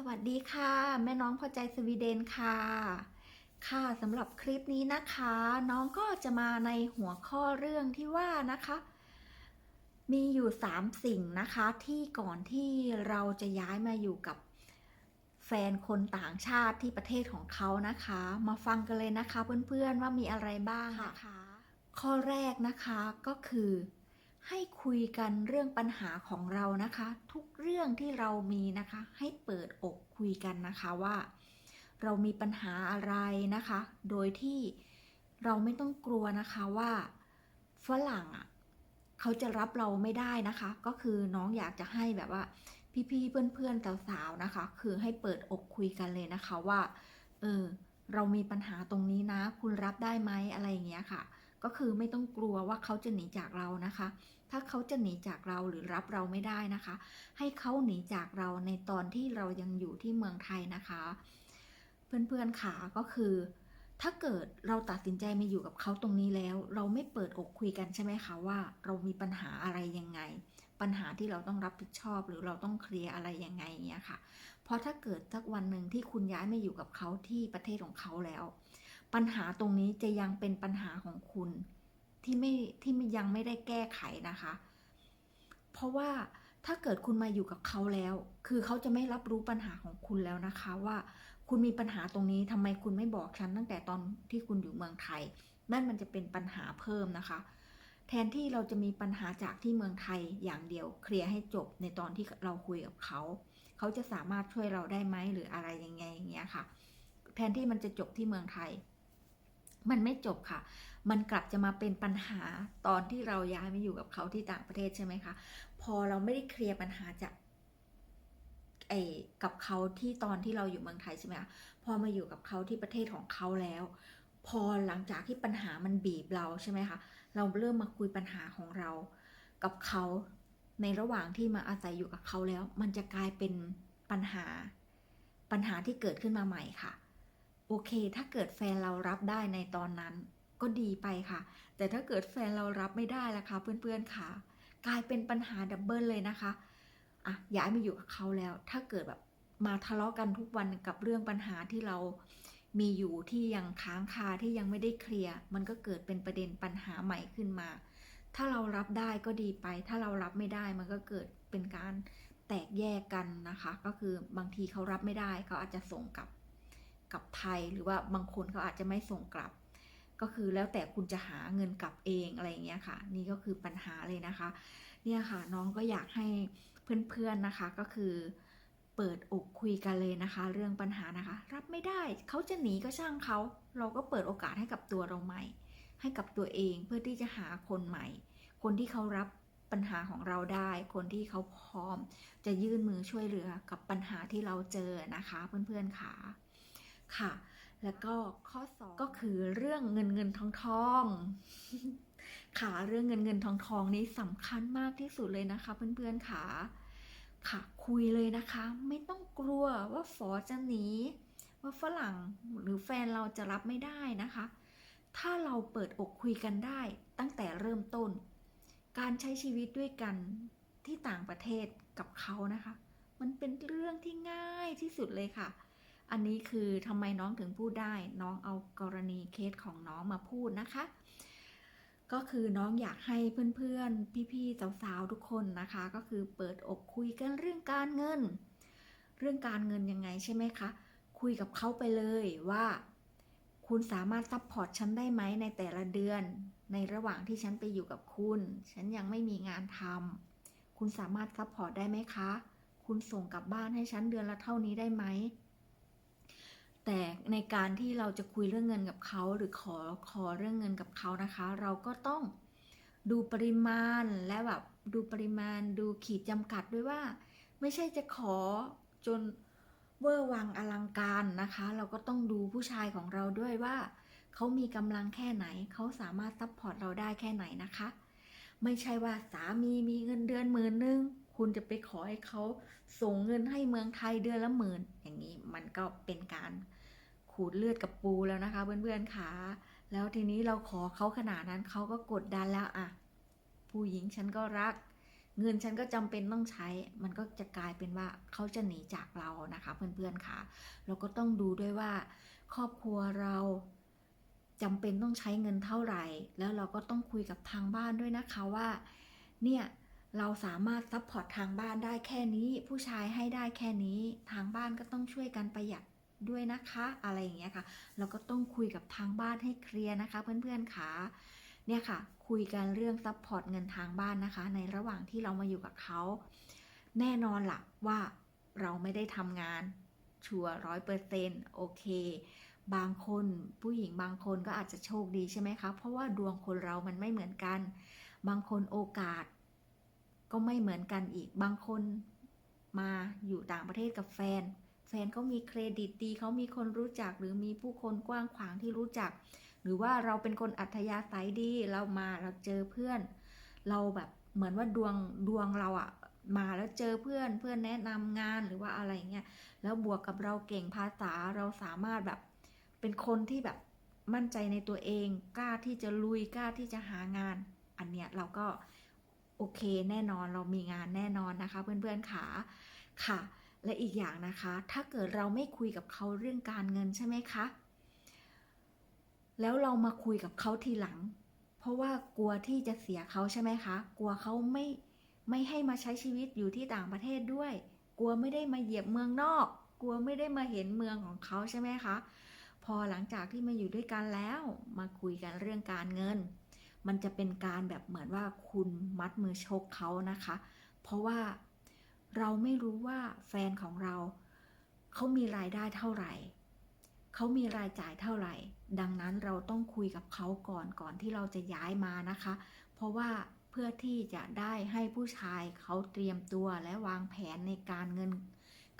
สวัสดีค่ะ แม่น้องพอใจสวีเดนค่ะ ค่ะสำหรับคลิปนี้นะคะ น้องก็จะมาในหัวข้อเรื่องที่ว่านะคะ มีอยู่ 3 สิ่งนะคะที่ก่อนที่เราจะย้ายมาอยู่กับแฟนคนต่างชาติที่ประเทศของเขานะคะ มาฟังกันเลยนะคะเพื่อนๆว่ามีอะไรบ้างนะคะ ข้อแรกนะคะก็คือ ให้คุยกันเรื่องปัญหาของเรานะคะ ทุกเรื่องที่เรามีนะคะ ให้เปิดอกคุยกันนะคะว่า เรามีปัญหาอะไรนะคะ โดยที่เราไม่ต้องกลัวนะคะว่าฝรั่งอะเขาจะรับเราไม่ได้นะคะ ก็คือน้องอยากจะให้แบบว่า พี่ๆเพื่อนๆสาวๆนะคะ คือให้เปิดอกคุยกันเลยนะคะว่าเออเรามีปัญหาตรงนี้นะ คุณรับได้ไหมอะไรอย่างเงี้ยค่ะ ก็คือไม่ต้องกลัวว่าเขาจะหนีจากเรานะคะ ถ้าเขาจะหนีจากเราหรือรับเราไม่ได้นะคะ ให้เขาหนีจากเราในตอนที่เรายังอยู่ที่เมืองไทยนะคะ เพื่อนๆขาก็คือ ถ้าเกิดเราตัดสินใจมาอยู่กับเขาตรงนี้แล้ว เราไม่เปิดอกคุยกันใช่ไหมคะว่า เรามีปัญหาอะไรยังไง ปัญหาที่เราต้องรับผิดชอบหรือเราต้องเคลียร์อะไรยังไงเงี้ยค่ะ เพราะถ้าเกิดสักวันหนึ่งที่คุณย้ายมาอยู่กับเขาที่ประเทศของเขาแล้ว ปัญหาตรงนี้จะยังเป็นปัญหาของคุณ ที่ไม่ที่ยังไม่ได้แก้ไขนะคะ เพราะว่าถ้าเกิดคุณมาอยู่กับเขาแล้ว คือเขาจะไม่รับรู้ปัญหาของคุณแล้วนะคะว่าคุณมีปัญหาตรงนี้ทำไมคุณไม่บอกฉันตั้งแต่ตอนที่คุณอยู่เมืองไทย นั่นมันจะเป็นปัญหาเพิ่มนะคะ แทนที่เราจะมีปัญหาจากที่เมืองไทยอย่างเดียว เคลียร์ให้จบในตอนที่เราคุยกับเขา เขาจะสามารถช่วยเราได้ไหมหรืออะไรยังไงอย่างเงี้ยค่ะ แทนที่มันจะจบที่เมืองไทย มันไม่จบค่ะ มันกลับจะมาเป็นปัญหาตอนที่เราย้ายมาอยู่กับเขาที่ต่างประเทศใช่ไหมคะ พอเราไม่ได้เคลียร์ปัญหาจากไอ้กับเขาที่ตอนที่เราอยู่เมืองไทยใช่ไหมคะพอมาอยู่กับเขาที่ประเทศของเขาแล้ว พอหลังจากที่ปัญหามันบีบเราใช่ไหมคะเราเริ่มมาคุยปัญหาของเรา กับเขาในระหว่างที่มาอาศัยอยู่กับเขาแล้ว มันจะกลายเป็นปัญหาปัญหาที่เกิดขึ้นมาใหม่ค่ะ โอเค ถ้าเกิดแฟนเรารับได้ในตอนนั้น ก็ดีไปค่ะ แต่ถ้าเกิดแฟนเรารับไม่ได้ล่ะคะเพื่อนๆค่ะ กลายเป็นปัญหาดับเบิลเลยนะคะอะย้ายมาอยู่กับเขาแล้ว ถ้าเกิดแบบมาทะเลาะกันทุกวันกับเรื่องปัญหาที่เรามีอยู่ที่ยังค้างคาที่ยังไม่ได้เคลียร์มันก็เกิดเป็นประเด็นปัญหาใหม่ขึ้นมา ถ้าเรารับได้ก็ดีไป ถ้าเรารับไม่ได้มันก็เกิดเป็นการแตกแยกกันนะคะ ก็คือบางทีเขารับไม่ได้เขาอาจจะส่งกลับกับไทยหรือว่าบางคนเขาอาจจะไม่ส่งกลับ ก็คือแล้วแต่คุณจะหาเงินกลับเองอะไรอย่างเงี้ยค่ะ นี่ก็คือปัญหาเลยนะคะ เนี่ยค่ะน้องก็อยากให้เพื่อนๆนะคะก็คือเปิดอกคุยกันเลยนะคะ เรื่องปัญหานะคะ รับไม่ได้เขาจะหนีก็ช่างเขา เราก็เปิดโอกาสให้กับตัวเราใหม่ ให้กับตัวเองเพื่อที่จะหาคนใหม่ คนที่เขารับปัญหาของเราได้ คนที่เขาพร้อม จะยื่นมือช่วยเหลือกับปัญหาที่เราเจอนะคะ เพื่อนๆค่ะค่ะ แล้วก็ข้อสองก็คือเรื่องเงินเงินทองทองค่ะเรื่องเงินเงินทองทองนี้สำคัญมากที่สุดเลยนะคะ เพื่อนๆค่ะค่ะคุยเลยนะคะ ไม่ต้องกลัวว่าฝอจะหนีว่าฝรั่งหรือแฟนเราจะรับไม่ได้นะคะ ถ้าเราเปิดอกคุยกันได้ตั้งแต่เริ่มต้น การใช้ชีวิตด้วยกันที่ต่างประเทศกับเขานะคะ มันเป็นเรื่องที่ง่ายที่สุดเลยค่ะ อันนี้คือทำไมน้องถึงพูดได้ น้องเอากรณีเคสของน้องมาพูดนะคะ ก็คือน้องอยากให้เพื่อนๆ พี่ๆ สาวๆ ทุกคนนะคะ ก็คือเปิดอกคุยกันเรื่องการเงิน เรื่องการเงินยังไงใช่ไหมคะ คุยกับเขาไปเลยว่า คุณสามารถซัพพอร์ตฉันได้ไหมในแต่ละเดือน ในระหว่างที่ฉันไปอยู่กับคุณ ฉันยังไม่มีงานทำคุณสามารถซัพพอร์ตได้ไหมคะ คุณส่งกลับบ้านให้ฉันเดือนละเท่านี้ได้ไหม แต่ในการที่เราจะคุยเรื่องเงินกับเขาหรือขอขอเรื่องเงินกับเขานะคะ เราก็ต้องดูปริมาณและแบบดูปริมาณดูขีดจำกัดด้วยว่า ไม่ใช่จะขอจนเวอร์วังอลังการนะคะ เราก็ต้องดูผู้ชายของเราด้วยว่า เขามีกำลังแค่ไหน เขาสามารถซัพพอร์ตเราได้แค่ไหนนะคะ ไม่ใช่ว่าสามีมีเงินเดือนหมื่นหนึ่ง คุณจะไปขอให้เขาส่งเงินให้เมืองไทยเดือนละหมื่น อย่างนี้มันก็เป็นการขูดเลือดกับปูแล้วนะคะ เพื่อนๆค่ะแล้วทีนี้เราขอเขาขนาดนั้นเขาก็กดดันแล้วอะผู้หญิงฉันก็รัก เงินฉันก็จำเป็นต้องใช้ มันก็จะกลายเป็นว่าเขาจะหนีจากเรานะคะ เพื่อนๆค่ะ เราก็ต้องดูด้วยว่า ครอบครัวเราจำเป็นต้องใช้เงินเท่าไหร่ แล้วเราก็ต้องคุยกับทางบ้านด้วยนะคะว่า เนี่ย เราสามารถซัพพอร์ตทางบ้านได้แค่นี้ ผู้ชายให้ได้แค่นี้ ทางบ้านก็ต้องช่วยกันประหยัดด้วยนะคะ อะไรอย่างเงี้ยค่ะ เราก็ต้องคุยกับทางบ้านให้เคลียร์นะคะ เพื่อนๆค่ะเนี่ยค่ะ คุยกันเรื่องซัพพอร์ตเงินทางบ้านนะคะ ในระหว่างที่เรามาอยู่กับเขา แน่นอนละว่าเราไม่ได้ทำงานชัวร้อยเปอร์เซนต์โอเค บางคนผู้หญิงบางคนก็อาจจะโชคดีใช่ไหมคะ เพราะว่าดวงคนเรามันไม่เหมือนกัน บางคนโอกาส ก็ไม่เหมือนกันอีกบางคนมาอยู่ต่างประเทศกับแฟน แฟนเขามีเครดิตดีเขามีคนรู้จักหรือมีผู้คนกว้างขวางที่รู้จัก หรือว่าเราเป็นคนอัธยาศัยดีเรามาเราเจอเพื่อน เราแบบเหมือนว่าดวงดวงเราอะมาแล้วเจอเพื่อนเพื่อนแนะนำงานหรือว่าอะไรเงี้ยแล้วบวกกับเราเก่งภาษาเราสามารถแบบ เป็นคนที่แบบมั่นใจในตัวเอง กล้าที่จะลุยกล้าที่จะหางาน อันเนี้ยเราก็ โอเคแน่นอนเรามีงานแน่นอนนะคะเพื่อนๆขาค่ะ และอีกอย่างนะคะ ถ้าเกิดเราไม่คุยกับเขาเรื่องการเงินใช่ไหมคะแล้วเรามาคุยกับเขาทีหลัง เพราะว่ากลัวที่จะเสียเขาใช่ไหมคะ กลัวเขาไม่ไม่ให้มาใช้ชีวิตอยู่ที่ต่างประเทศด้วย กลัวไม่ได้มาเหยียบเมืองนอก กลัวไม่ได้มาเห็นเมืองของเขาใช่ไหมคะ พอหลังจากที่มาอยู่ด้วยกันแล้ว มาคุยกันเรื่องการเงิน มันจะเป็นการแบบเหมือนว่าคุณมัดมือชกเขานะคะ เพราะว่าเราไม่รู้ว่าแฟนของเรา เขามีรายได้เท่าไหร่ เขามีรายจ่ายเท่าไหร่ ดังนั้นเราต้องคุยกับเขาก่อนก่อนที่เราจะย้ายมานะคะ เพราะว่าเพื่อที่จะได้ให้ผู้ชายเขาเตรียมตัวและวางแผนในการเงิน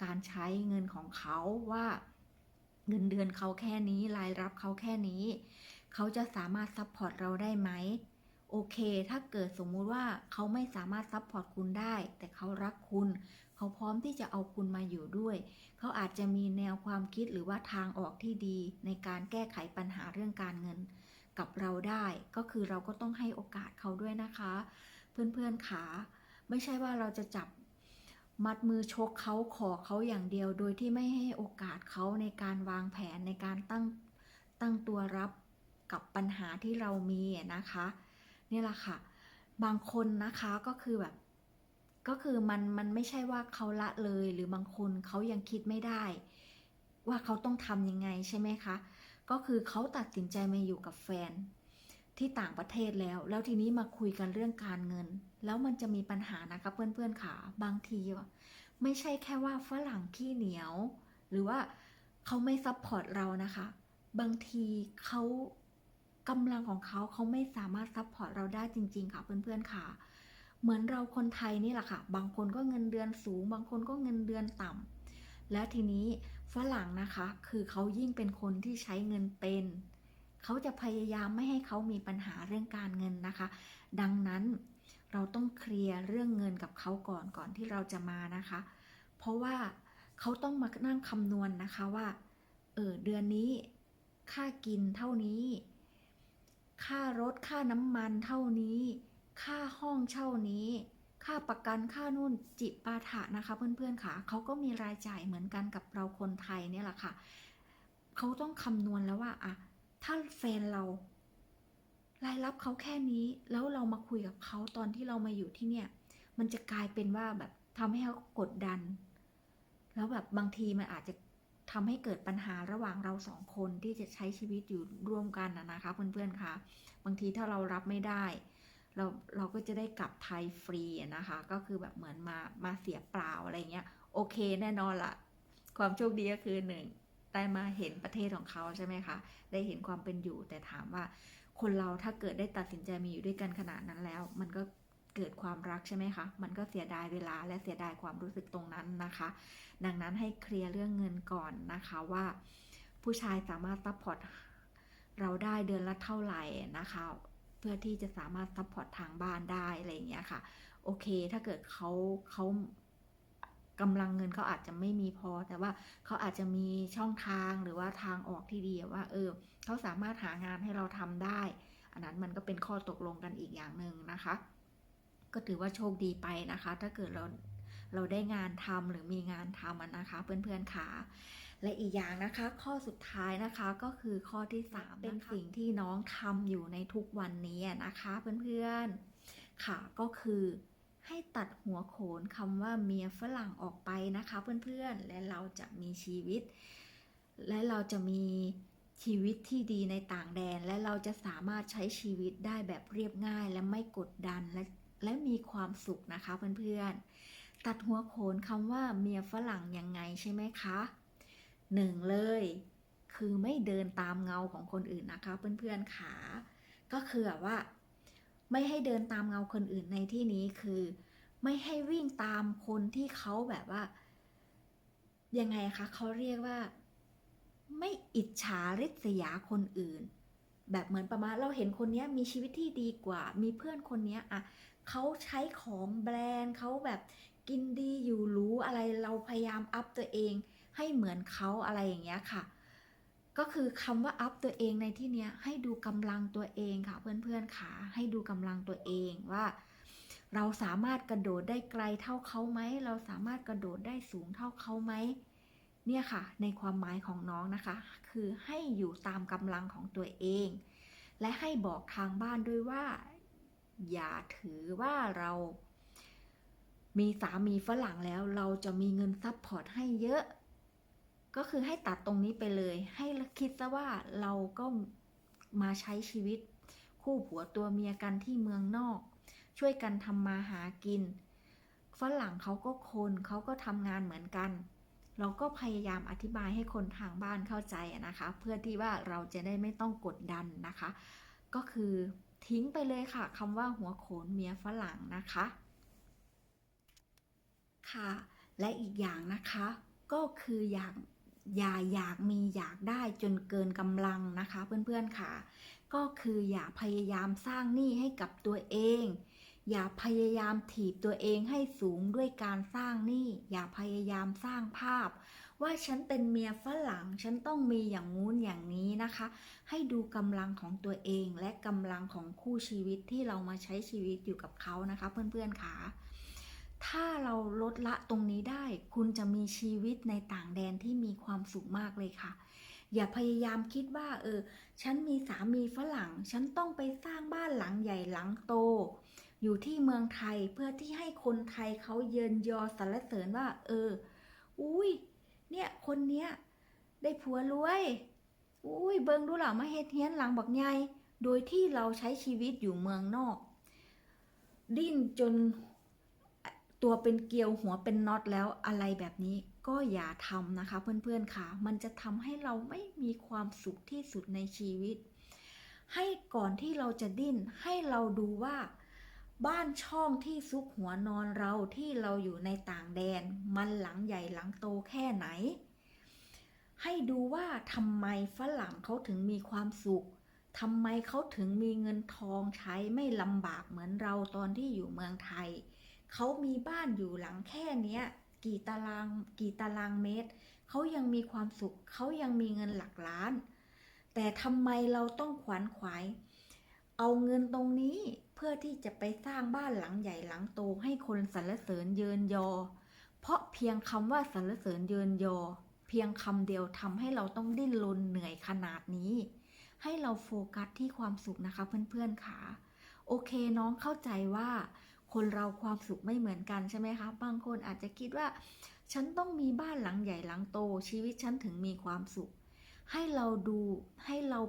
การใช้เงินของเขาว่าเงินเดือนเขาแค่นี้รายรับเขาแค่นี้ เขาจะสามารถซัพพอร์ตเราได้ไหมโอเค ถ้าเกิดสมมุติว่าเขาไม่สามารถซัพพอร์ตคุณได้ แต่เขารักคุณ เขาพร้อมที่จะเอาคุณมาอยู่ด้วย เขาอาจจะมีแนวความคิดหรือว่าทางออกที่ดี ในการแก้ไขปัญหาเรื่องการเงิน กับเราได้ ก็คือเราก็ต้องให้โอกาสเขาด้วยนะคะ เพื่อนๆขา ไม่ใช่ว่าเราจะจับมัดมือชกเขาขอเขาอย่างเดียว โดยที่ไม่ให้โอกาสเขาในการวางแผนในการตั้งตั้งตัวรับ กับปัญหาที่เรามีนะคะนี่แหละค่ะ บางคนนะคะก็คือแบบ ก็คือมันมันไม่ใช่ว่าเขาละเลยหรือบางคนเขายังคิดไม่ได้ ว่าเขาต้องทำยังไงใช่ไหมคะก็คือเขาตัดสินใจมาอยู่กับแฟนที่ต่างประเทศแล้ว แล้วทีนี้มาคุยกันเรื่องการเงิน แล้วมันจะมีปัญหานะคะเพื่อนๆค่ะ บางทีไม่ใช่แค่ว่าฝรั่งขี้เหนียว หรือว่าเขาไม่ซัพพอร์ตเรานะคะ บางทีเขา กำลังของเขาเขาไม่สามารถซัพพอร์ตเราได้จริง ๆ ค่ะเพื่อนๆค่ะ เหมือนเราคนไทยนี่แหละค่ะ บางคนก็เงินเดือนสูง บางคนก็เงินเดือนต่ำแล้วทีนี้ฝรั่งนะคะ คือเขายิ่งเป็นคนที่ใช้เงินเป็นเขาจะพยายามไม่ให้เขามีปัญหาเรื่องการเงินนะคะ ดังนั้นเราต้องเคลียร์เรื่องเงินกับเขาก่อนก่อนที่เราจะมานะคะ เพราะว่าเขาต้องมานั่งคำนวณนนะคะว่า เออเดือนนี้ค่ากินเท่านี้ ค่ารถค่าน้ำมันเท่านี้ ค่าห้องเช่านี้ ค่าประกันค่านู่นจิปาถะนะคะ เพื่อนๆค่ะเขาก็มีรายจ่ายเหมือนกันกับเราคนไทยเนี่ยแหละค่ะเขาต้องคำนวณแล้วว่าอะถ้าแฟนเรา รายรับเขาแค่นี้ แล้วเรามาคุยกับเขาตอนที่เรามาอยู่ที่เนี่ย มันจะกลายเป็นว่าแบบทำให้เขากดดัน แล้วแบบบางทีมันอาจจะ ทำให้เกิดปัญหาระหว่างเราสองคนที่จะใช้ชีวิตอยู่ร่วมกันนะนะคะเพื่อนๆคะบางทีถ้าเรารับไม่ได้ เราเราก็จะได้กลับไทยฟรีนะคะ ก็คือแบบเหมือนมามาเสียเปล่าอะไรเงี้ยโอเคแน่นอนละความโชคดีก็คือหนึ่งได้มาเห็นประเทศของเขาใช่ไหมคะ ได้เห็นความเป็นอยู่แต่ถามว่าคนเราถ้าเกิดได้ตัดสินใจมีอยู่ด้วยกันขนาดนั้นแล้ว มันก็ เกิดความรักใช่ไหมคะ มันก็เสียดายเวลาและเสียดายความรู้สึกตรงนั้นนะคะ ดังนั้นให้เคลียร์เรื่องเงินก่อนนะคะว่า ผู้ชายสามารถซัพพอร์ตเราได้เดือนละเท่าไหร่นะคะ เพื่อที่จะสามารถซัพพอร์ตทางบ้านได้อะไรอย่างเงี้ยค่ะ โอเค ถ้าเกิดเขาเขากำลังเงินเขาอาจจะไม่มีพอ แต่ว่าเขาอาจจะมีช่องทางหรือว่าทางออกที่ดีว่า เออเขาสามารถหางานให้เราทำได้ อันนั้นมันก็เป็นข้อตกลงกันอีกอย่างหนึ่งนะคะ ก็ถือว่าโชคดีไปนะคะ ถ้าเกิดเราเราได้งานทำหรือมีงานทำอะนะคะ เพื่อนๆค่ะและอีกอย่างนะคะ ข้อสุดท้ายนะคะก็คือข้อที่ 3 เป็นสิ่งที่น้องทำอยู่ในทุกวันนี้นะคะเพื่อนๆค่ะก็คือให้ตัดหัวโขนคำว่าเมียฝรั่งออกไปนะคะ เพื่อนๆ และเราจะมีชีวิต และเราจะมีชีวิตที่ดีในต่างแดน และเราจะสามารถใช้ชีวิตได้แบบเรียบง่าย และไม่กดดันและ และมีความสุขนะคะเพื่อนๆ ตัดหัวโขนคำว่าเมียฝรั่งยังไงใช่ไหมคะหนึ่งเลย คือไม่เดินตามเงาของคนอื่นนะคะ เพื่อนๆขาก็คือแบบว่า ไม่ให้เดินตามเงาคนอื่นในที่นี้คือ ไม่ให้วิ่งตามคนที่เขาแบบว่า ยังไงคะเขาเรียกว่า ไม่อิจฉาริษยาคนอื่น แบบเหมือนประมาณเราเห็นคนนี้มีชีวิตที่ดีกว่า มีเพื่อนคนนี้อะ เขาใช้ของแบรนด์เขาแบบกินดีอยู่รู้อะไรเราพยายามอัพตัวเอง ให้เหมือนเขาอะไรอย่างเงี้ยค่ะ ก็คือคำว่าอัพตัวเองในที่เนี้ยให้ดูกำลังตัวเองค่ะ เพื่อนๆค่ะให้ดูกำลังตัวเองว่า เราสามารถกระโดดได้ไกลเท่าเขาไหมเราสามารถกระโดดได้สูงเท่าเขาไหมเนี่ยค่ะ ในความหมายของน้องนะคะ คือให้อยู่ตามกำลังของตัวเอง และให้บอกทางบ้านด้วยว่า อย่าถือว่าเรามีสามีฝรั่งแล้วเราจะมีเงินซัพพอร์ตให้เยอะ ก็คือให้ตัดตรงนี้ไปเลย ให้คิดซะว่าเราก็มาใช้ชีวิต คู่ผัวตัวเมียกันที่เมืองนอก ช่วยกันทำมาหากิน ฝรั่งเขาก็คนเขาก็ทำงานเหมือนกัน เราก็พยายามอธิบายให้คนทางบ้านเข้าใจนะคะ เพื่อที่ว่าเราจะได้ไม่ต้องกดดันนะคะ ก็คือ ทิ้งไปเลยค่ะคำว่าหัวโขนเมียฝรั่งนะคะ ค่ะ และอีกอย่างนะคะ ก็คืออยากอย่าอยากมีอยากได้จนเกินกำลังนะคะ เพื่อนๆค่ะ ก็คืออย่าพยายามสร้างหนี้ให้กับตัวเอง อย่าพยายามถีบตัวเองให้สูงด้วยการสร้างหนี้อย่าพยายามสร้างภาพ ว่าฉันเป็นเมียฝรั่ง ฉันต้องมีอย่างงู้นอย่างนี้นะคะ ให้ดูกำลังของตัวเองและกำลังของคู่ชีวิตที่เรามาใช้ชีวิตอยู่กับเขานะคะ เพื่อนๆค่ะถ้าเราลดละตรงนี้ได้ คุณจะมีชีวิตในต่างแดนที่มีความสุขมากเลยค่ะ อย่าพยายามคิดว่า เออ ฉันมีสามีฝรั่ง ฉันต้องไปสร้างบ้านหลังใหญ่หลังโต อยู่ที่เมืองไทยเพื่อที่ให้คนไทยเขาเยินยอสรรเสริญว่า เออ อุ้ย เนี่ยคนเนี้ยได้ผัวรวยอุ้ยเบิงดูหล่ามาเฮ็ดเฮียนหลังบักใหญ่โดยที่เราใช้ชีวิตอยู่เมืองนอก ดิ้นจนตัวเป็นเกลียวหัวเป็นน็อตแล้วอะไรแบบนี้ก็อย่าทำนะคะ เพื่อนๆค่ะ มันจะทำให้เราไม่มีความสุขที่สุดในชีวิต ให้ก่อนที่เราจะดิ้นให้เราดูว่า บ้านช่องที่ซุกหัวนอนเราที่เราอยู่ในต่างแดน มันหลังใหญ่หลังโตแค่ไหน ให้ดูว่าทำไมฝรั่งเขาถึงมีความสุขทำไมเขาถึงมีเงินทองใช้ไม่ลำบากเหมือนเราตอนที่อยู่เมืองไทย เขามีบ้านอยู่หลังแค่เนี้ย กี่ตารางกี่ตารางเมตร เขายังมีความสุข เขายังมีเงินหลักล้าน แต่ทำไมเราต้องขวนขวาย เอาเงินตรงนี้ เพื่อที่จะไปสร้างบ้านหลังใหญ่หลังโตให้คนสรรเสริญเยินยอ เพราะเพียงคำว่าสรรเสริญเยินยอ เพียงคำเดียวทำให้เราต้องดิ้นรนเหนื่อยขนาดนี้ ให้เราโฟกัสที่ความสุขนะคะเพื่อนๆค่ะโอเคน้องเข้าใจว่าคนเราความสุขไม่เหมือนกันใช่ไหมคะ บางคนอาจจะคิดว่า ฉันต้องมีบ้านหลังใหญ่หลังโต ชีวิตฉันถึงมีความสุข ให้เราดูให้เรา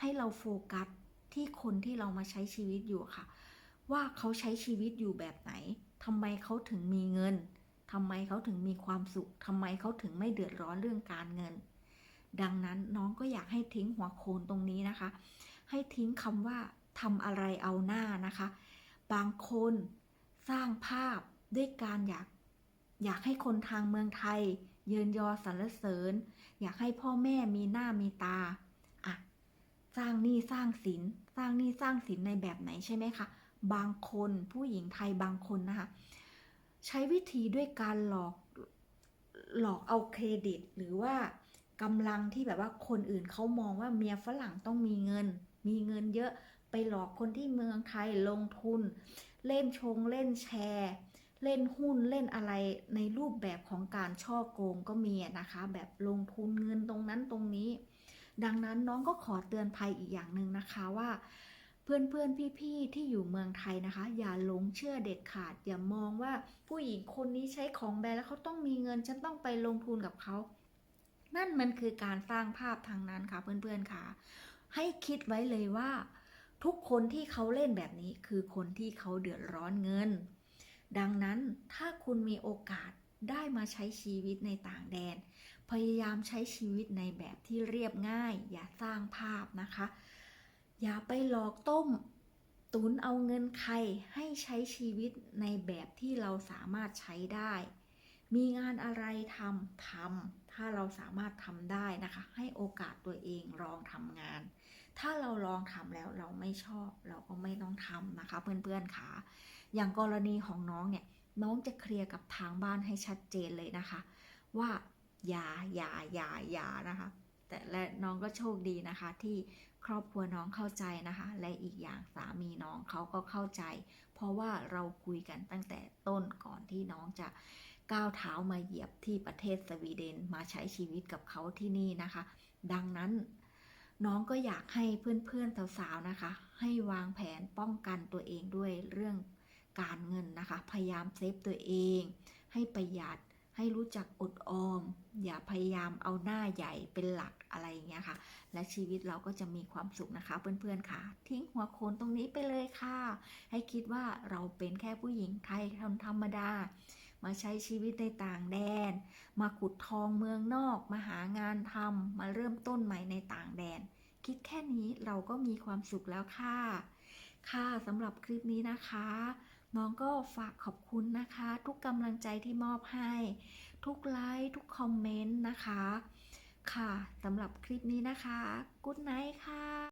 ให้เราโฟกัส ที่คนที่เรามาใช้ชีวิตอยู่ค่ะ ว่าเขาใช้ชีวิตอยู่แบบไหนทำไมเขาถึงมีเงินทำไมเขาถึงมีความสุขทำไมเขาถึงไม่เดือดร้อนเรื่องการเงิน ดังนั้นน้องก็อยากให้ทิ้งหัวโคนตรงนี้นะคะ ให้ทิ้งคำว่าทำอะไรเอาหน้านะคะ บางคนสร้างภาพด้วยการอยากอยากให้คนทางเมืองไทย เยินยอสรรเสริญ อยากให้พ่อแม่มีหน้ามีตา สร้างหนี้สร้างสิน สร้างหนี้สร้างสินในแบบไหนใช่ไหมคะบางคนผู้หญิงไทยบางคนนะคะ ใช้วิธีด้วยการหลอกหลอกเอาเครดิต หรือว่ากำลังที่แบบว่าคนอื่นเขามองว่าเมียฝรั่งต้องมีเงิน มีเงินเยอะไปหลอกคนที่เมืองไทยลงทุน เล่นชงเล่นแชร์ เล่นหุ้นเล่นอะไรในรูปแบบของการช่อโกงก็มีนะคะ แบบลงทุนเงินตรงนั้นตรงนี้ ดังนั้นน้องก็ขอเตือนภัยอีกอย่างหนึ่งนะคะว่า เพื่อนเพื่อนพี่พี่ๆที่อยู่เมืองไทยนะคะ อย่าหลงเชื่อเด็ดขาด อย่ามองว่าผู้หญิงคนนี้ใช้ของแบรนด์แล้วเขาต้องมีเงินฉันต้องไปลงทุนกับเขา นั่นมันคือการสร้างภาพทางนั้นค่ะเพื่อนๆค่ะ ให้คิดไว้เลยว่า ทุกคนที่เขาเล่นแบบนี้คือคนที่เขาเดือดร้อนเงิน ดังนั้นถ้าคุณมีโอกาส ได้มาใช้ชีวิตในต่างแดน พยายามใช้ชีวิตในแบบที่เรียบง่าย อย่าสร้างภาพนะคะ อย่าไปหลอกต้ม ตุนเอาเงินใครให้ใช้ชีวิตในแบบที่เราสามารถใช้ได้ มีงานอะไรทำทำถ้าเราสามารถทำได้นะคะ ให้โอกาสตัวเองลองทำงาน ถ้าเราลองทำแล้วเราไม่ชอบ เราก็ไม่ต้องทำนะคะ เพื่อนๆค่ะอย่างกรณีของน้องเนี่ย น้องจะเคลียร์กับทางบ้านให้ชัดเจนเลยนะคะ ว่าอย่าอย่าอย่าอย่านะคะ แต่และน้องก็โชคดีนะคะ ที่ครอบครัวน้องเข้าใจนะคะ และอีกอย่างสามีน้องเขาก็เข้าใจ เพราะว่าเราคุยกันตั้งแต่ต้นก่อนที่น้องจะก้าวเท้ามาเหยียบที่ประเทศสวีเดนมาใช้ชีวิตกับเขาที่นี่นะคะ ดังนั้นน้องก็อยากให้เพื่อนๆสาวๆนะคะ ให้วางแผนป้องกันตัวเองด้วยเรื่อง การเงินนะคะ พยายามเซฟตัวเอง ให้ประหยัดให้รู้จักอดออม อย่าพยายามเอาหน้าใหญ่เป็นหลักอะไรอย่างเงี้ยค่ะ และชีวิตเราก็จะมีความสุขนะคะเพื่อนๆค่ะ ทิ้งหัวโขนตรงนี้ไปเลยค่ะ ให้คิดว่าเราเป็นแค่ผู้หญิงไทยธรรมดา มาใช้ชีวิตในต่างแดน มาขุดทองเมืองนอก มาหางานทำมาเริ่มต้นใหม่ในต่างแดน คิดแค่นี้เราก็มีความสุขแล้วค่ะ ค่ะสำหรับคลิปนี้นะคะ น้องก็ฝากขอบคุณนะคะ ทุกกำลังใจที่มอบให้ ทุกไลค์ทุกคอมเมนต์นะคะ ค่ะสำหรับคลิปนี้นะคะ กุ๊ดไนท์ค่ะ